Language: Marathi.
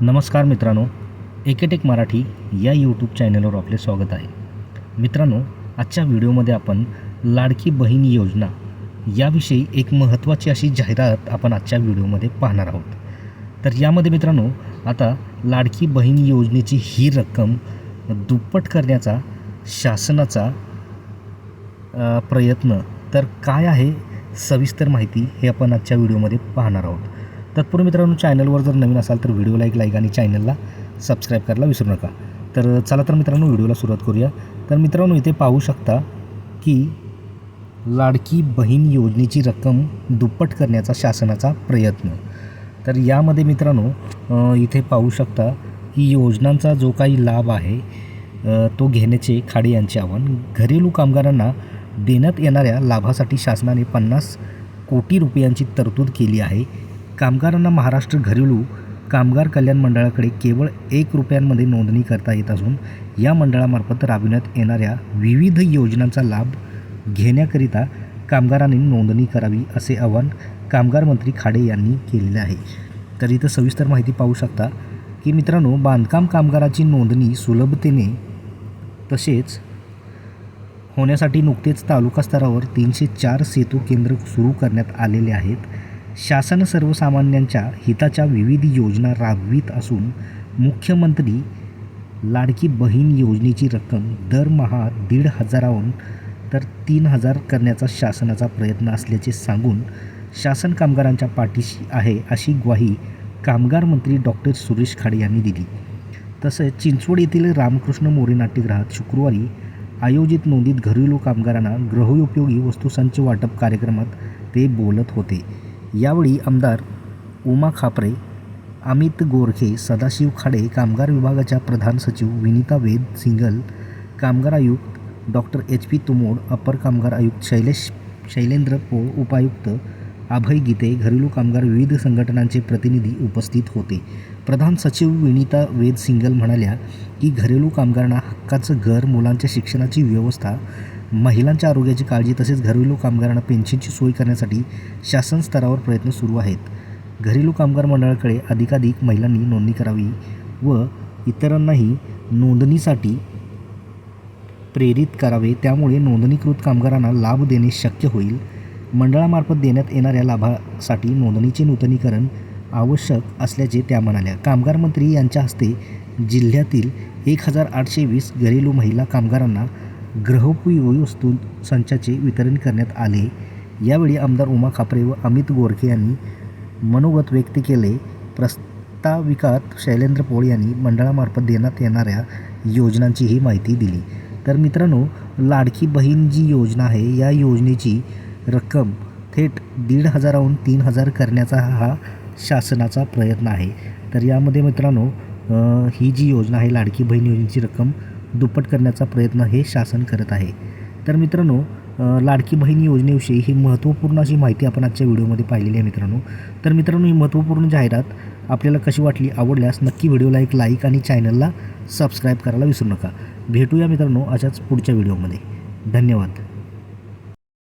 नमस्कार मित्रांनो एकेटेक मराठी या यूट्यूब चॅनलवर आपले स्वागत आहे. मित्रांनो आजच्या व्हिडिओमध्ये आपण लाडकी बहीण योजना याविषयी एक महत्त्वाची अशी जाहिरात आपण आजच्या व्हिडिओमध्ये पाहणार आहोत. तर यामध्ये मित्रांनो आता लाडकी बहीण योजनेची ही रक्कम दुप्पट करण्याचा शासनाचा प्रयत्न तर काय आहे सविस्तर माहिती हे आपण आजच्या व्हिडिओमध्ये पाहणार आहोत. तत्पूर्वी मित्रांनो चॅनलवर जर नवीन असाल तर व्हिडिओला एक लाईक आणि चॅनलला सबस्क्राईब करायला विसरू नका. तर चला तर मित्रांनो व्हिडिओला सुरुवात करूया. तर मित्रांनो इथे पाहू शकता की लाडकी बहीण योजनेची रक्कम दुप्पट करण्याचा शासनाचा प्रयत्न. तर यामध्ये मित्रांनो इथे पाहू शकता की योजनांचा जो काही लाभ आहे तो घेण्याचे खाडे यांचे आव्हान. घरेलू कामगारांना देण्यात येणाऱ्या लाभासाठी शासनाने पन्नास कोटी रुपयांची तरतूद केली आहे. कामगारांना महाराष्ट्र घरेलू कामगार कल्याण मंडळाकडे केवळ एक रुपयांमध्ये नोंदणी करता येत असून या मंडळामार्फत राबविण्यात येणाऱ्या विविध योजनांचा लाभ घेण्याकरिता कामगारांनी नोंदणी करावी असे आवाहन कामगार मंत्री खाडे यांनी केलेले आहे. तर इथं सविस्तर माहिती पाहू शकता की मित्रांनो बांधकाम कामगाराची नोंदणी सुलभतेने तसेच होण्यासाठी नुकतेच तालुका स्तरावर तीनशे चार सेतू केंद्र सुरू करण्यात आलेले आहेत. शासन सर्वसामान्यांच्या हिताच्या विविध योजना राबवित असून मुख्यमंत्री लाडकी बहीण योजनेची रक्कम दरमहा दीड हजाराहून तर तीन हजार करण्याचा शासनाचा प्रयत्न असल्याचे सांगून शासन कामगारांच्या पाठीशी आहे अशी ग्वाही कामगार मंत्री डॉक्टर सुरेश खाडे यांनी दिली. तसेच चिंचवड येथील रामकृष्ण मोरे नाट्यगृहात शुक्रवारी आयोजित नोंदीत घरेलू कामगारांना गृहोपयोगी वस्तूसंच वाटप कार्यक्रमात ते बोलत होते. यावेळी आमदार उमा खापरे अमित गोरखे सदाशिव खाडे कामगार विभागाच्या प्रधान सचिव विनिता वेद सिंगल कामगार आयुक्त डॉक्टर एच पी तुमोड अपर कामगार आयुक्त शैलेश शैलेंद्र पोळ उपायुक्त अभय गीते घरेलू कामगार विविध संघटनांचे प्रतिनिधी उपस्थित होते. प्रधान सचिव विनिता वेद सिंगल म्हणाल्या की घरेलू कामगारांना हक्काचं घर मुलांच्या शिक्षणाची व्यवस्था महिलांच्या आरोग्याची काळजी तसेच घरेलू कामगारांना पेन्शनची सोय करण्यासाठी शासन स्तरावर प्रयत्न सुरू आहेत. घरेलू कामगार मंडळाकडे अधिकाधिक महिलांनी नोंदणी करावी व इतरांनाही नोंदणीसाठी प्रेरित करावे. त्यामुळे नोंदणीकृत कामगारांना लाभ देणे शक्य होईल. मंडळामार्फत देण्यात येणाऱ्या लाभासाठी नोंदणीचे नूतनीकरण आवश्यक असल्याचे त्या म्हणाल्या. कामगार मंत्री यांच्या हस्ते जिल्ह्यातील एक हजार आठशे वीस घरेलू महिला कामगारांना गृहोपयोगी वस्तू संचाचे वितरण करण्यात आले. यावेळी आमदार उमा खापरे व अमित गोरखे यांनी मनोगत व्यक्त केले. प्रस्ताविकात शैलेंद्र पोळ यांनी मंडळामार्फत देण्यात येणाऱ्या योजनांची ही माहिती दिली. तर मित्रांनो लाडकी बहीण जी योजना आहे या योजनेची रक्कम थेट दीड हजाराहून तीन हजार करण्याचा हा शासनाचा प्रयत्न आहे. तर यामध्ये मित्रांनो ही जी योजना आहे लाडकी बहीण योजनेची रक्कम दुप्पट करण्याचा प्रयत्न हे शासन करत आहे. तर मित्रांनो लाडकी बहीण योजनेविषयी ही महत्त्वपूर्ण अशी माहिती आपण आजच्या व्हिडिओमध्ये पाहिलेली आहे मित्रांनो. तर मित्रांनो ही महत्त्वपूर्ण जाहिरात आपल्याला कशी वाटली आवडल्यास नक्की व्हिडिओला एक लाईक आणि चॅनलला सबस्क्राईब करायला विसरू नका. भेटूया मित्रांनो अशाच पुढच्या व्हिडिओमध्ये. धन्यवाद.